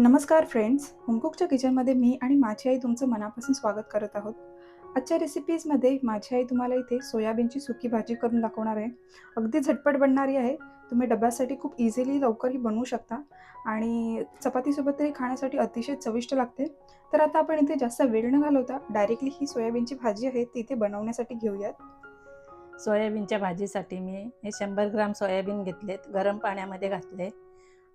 नमस्कार फ्रेंड्स होमकुकच्या किचनमध्ये मी आणि माझी आई तुमचं मनापासून स्वागत करत आहोत. आजच्या रेसिपीजमध्ये माझी आई तुम्हाला इथे सोयाबीनची सुकी भाजी करून दाखवणार आहे. अगदी झटपट बनणारी आहे. तुम्ही डब्यासाठी खूप इझिली लवकरही बनवू शकता. आणि चपातीसोबत तरी खाण्यासाठी अतिशय चविष्ट लागते. तर आता आपण इथे जास्त वेळ न घालवता डायरेक्टली ही सोयाबीनची भाजी आहे ती इथे बनवण्यासाठी घेऊयात. सोयाबीनच्या भाजीसाठी मी हे शंभर ग्राम सोयाबीन घेतलेत. गरम पाण्यामध्ये घातले.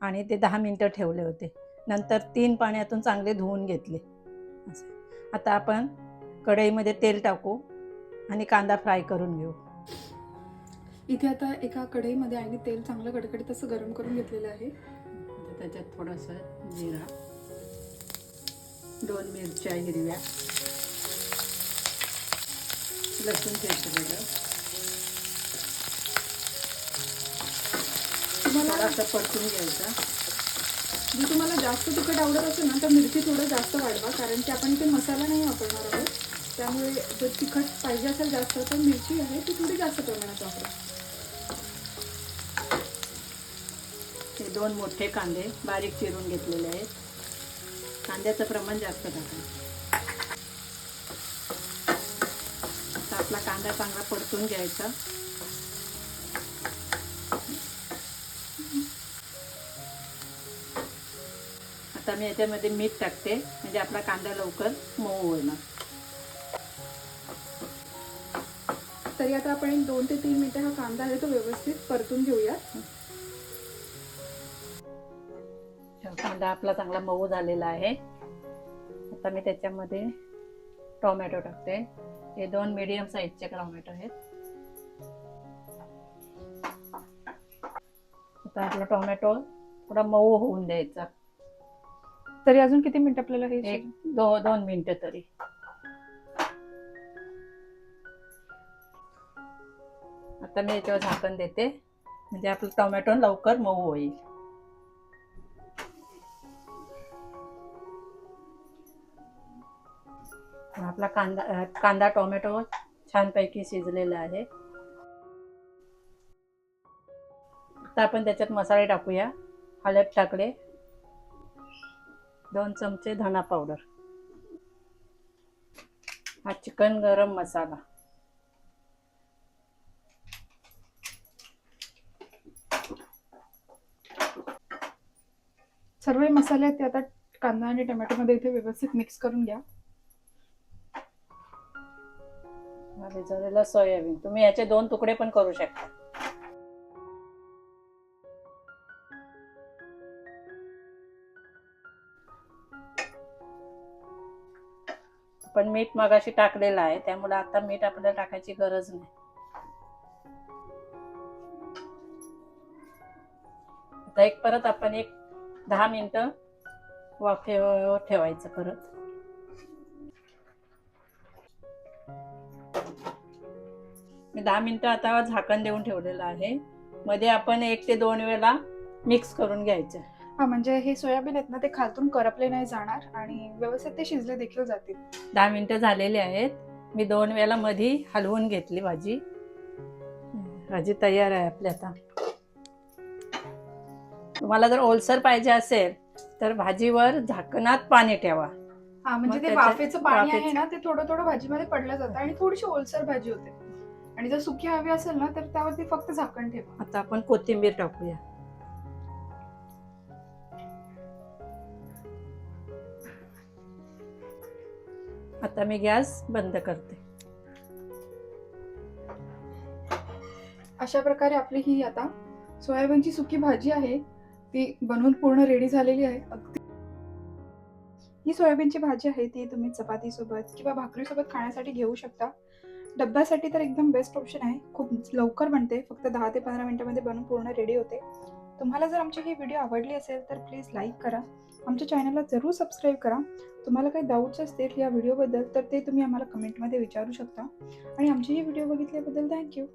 आणि ते दहा मिनटं ठेवले होते. नंतर तीन पाण्यातून चांगले धुवून घेतले. असं. आता आपण कढईमध्ये तेल टाकू आणि कांदा फ्राय करून घेऊ. इथे आता एका कढईमध्ये आईने तेल चांगलं कडकडीत असं गरम करून घेतलेलं आहे. त्याच्यात थोडंसं जिरा दोन मिरच्या हिरव्या लसूण ठेचलेलं तुम्हाला थोडंसं परतून घ्यायचं. जर तुम्हाला जास्त तिखट आवडत असेल ना तर मिरची थोडं जास्त वाढवा कारण की आपण इथे मसाला नाही वापरणार आहोत. त्यामुळे जर तिखट पाहिजे असेल जास्त तर मिरची आहे ती थोडी जास्त प्रमाणात वापरा. हे दोन मोठे कांदे बारीक चिरून घेतलेले आहेत. कांद्याचं प्रमाण जास्त टाका. आता आपला कांदा चांगला परतून घ्यायचा. आता मी याच्यामध्ये मीठ टाकते. म्हणजे आपला कांदा लवकर मऊ होणार तरी आता आपण एक दोन ते तीन मिनिटं हा कांदा आहे तो व्यवस्थित परतून घेऊया कांदा आपला चांगला मऊ झालेला आहे. आता मी त्याच्यामध्ये टोमॅटो टाकते. हे दोन मीडियम साईजचे टोमॅटो आहेत. आता आपला टोमॅटो थोडा मऊ होऊन द्यायचा. तरी अजून किती मिनिट आपल्याला हे एक दो दोन मिनिटं तरी. आता मी याच्यावर झाकण देते. म्हणजे आपलं टोमॅटो लवकर मऊ होईल. आपला कांदा कांदा टोमॅटो छानपैकी शिजलेला आहे. आता आपण त्याच्यात मसाले टाकूया. हळद टाकले. दोन चमचे धना पावडर हा चिकन गरम मसाला. सर्व मसाले आहेत ते आता कांदा आणि टोमॅटो मध्ये इथे व्यवस्थित मिक्स करून घ्या. भिजवलेला सोयाबीन. तुम्ही याचे दोन तुकडे पण करू शकता. पण मीठ मगाशी टाकलेलं आहे त्यामुळे आता मीठ आपल्याला टाकायची गरज नाही. आता एक परत आपण एक दहा मिनटं वाफे ठेवायचं परत. मी दहा मिनिटं आता झाकण देऊन ठेवलेलं आहे. मध्ये आपण एक ते दोन वेळा मिक्स करून घ्यायचं. हा म्हणजे हे सोयाबीन आहेत ना ते खालतून करपले नाही जाणार आणि व्यवस्थित ते शिजले देखील जातील. दहा मिनिटं झालेली आहेत. मी दोन वेळा मध्ये हलवून घेतली भाजी. भाजी तयार आहे आपली आता. तुम्हाला जर ओलसर पाहिजे असेल तर भाजीवर झाकणात पाणी ठेवा. हा म्हणजे मग ते त्याच्यात वाफेचं पाणी आहे वाफेचं- ना ते थोडं थोडं भाजीमध्ये पडलं जातं आणि थोडीशी ओलसर भाजी होते. आणि जर सुकी हवी असेल ना तर त्यावरती फक्त झाकण ठेवा. आता आपण कोथिंबीर टाकूया. आता मी गॅस बंद करते. अशा प्रकारे आपली ही आता सोयाबीनची सुकी भाजी आहे ती बनवून पूर्ण रेडी झालेली आहे. अगदी ही सोयाबीनची भाजी आहे ती तुम्ही चपातीसोबत किंवा भाकरीसोबत खाण्यासाठी घेऊ शकता. डब्यासाठी तर एकदम बेस्ट ऑप्शन आहे. खूप लवकर बनते फक्त दहा ते पंधरा मिनिटामध्ये बनवून पूर्ण रेडी होते. तुम्हाला जर आमची ही व्हिडिओ आवडली असेल तर प्लीज लाईक करा. आमच्या चॅनलला जरूर सबस्क्राईब करा. तुम्हाला काही डाऊट्स असतील या व्हिडिओबद्दल तर ते तुम्ही आम्हाला कमेंटमध्ये विचारू शकता. आणि आमची ही व्हिडिओ बघितल्याबद्दल थँक्यू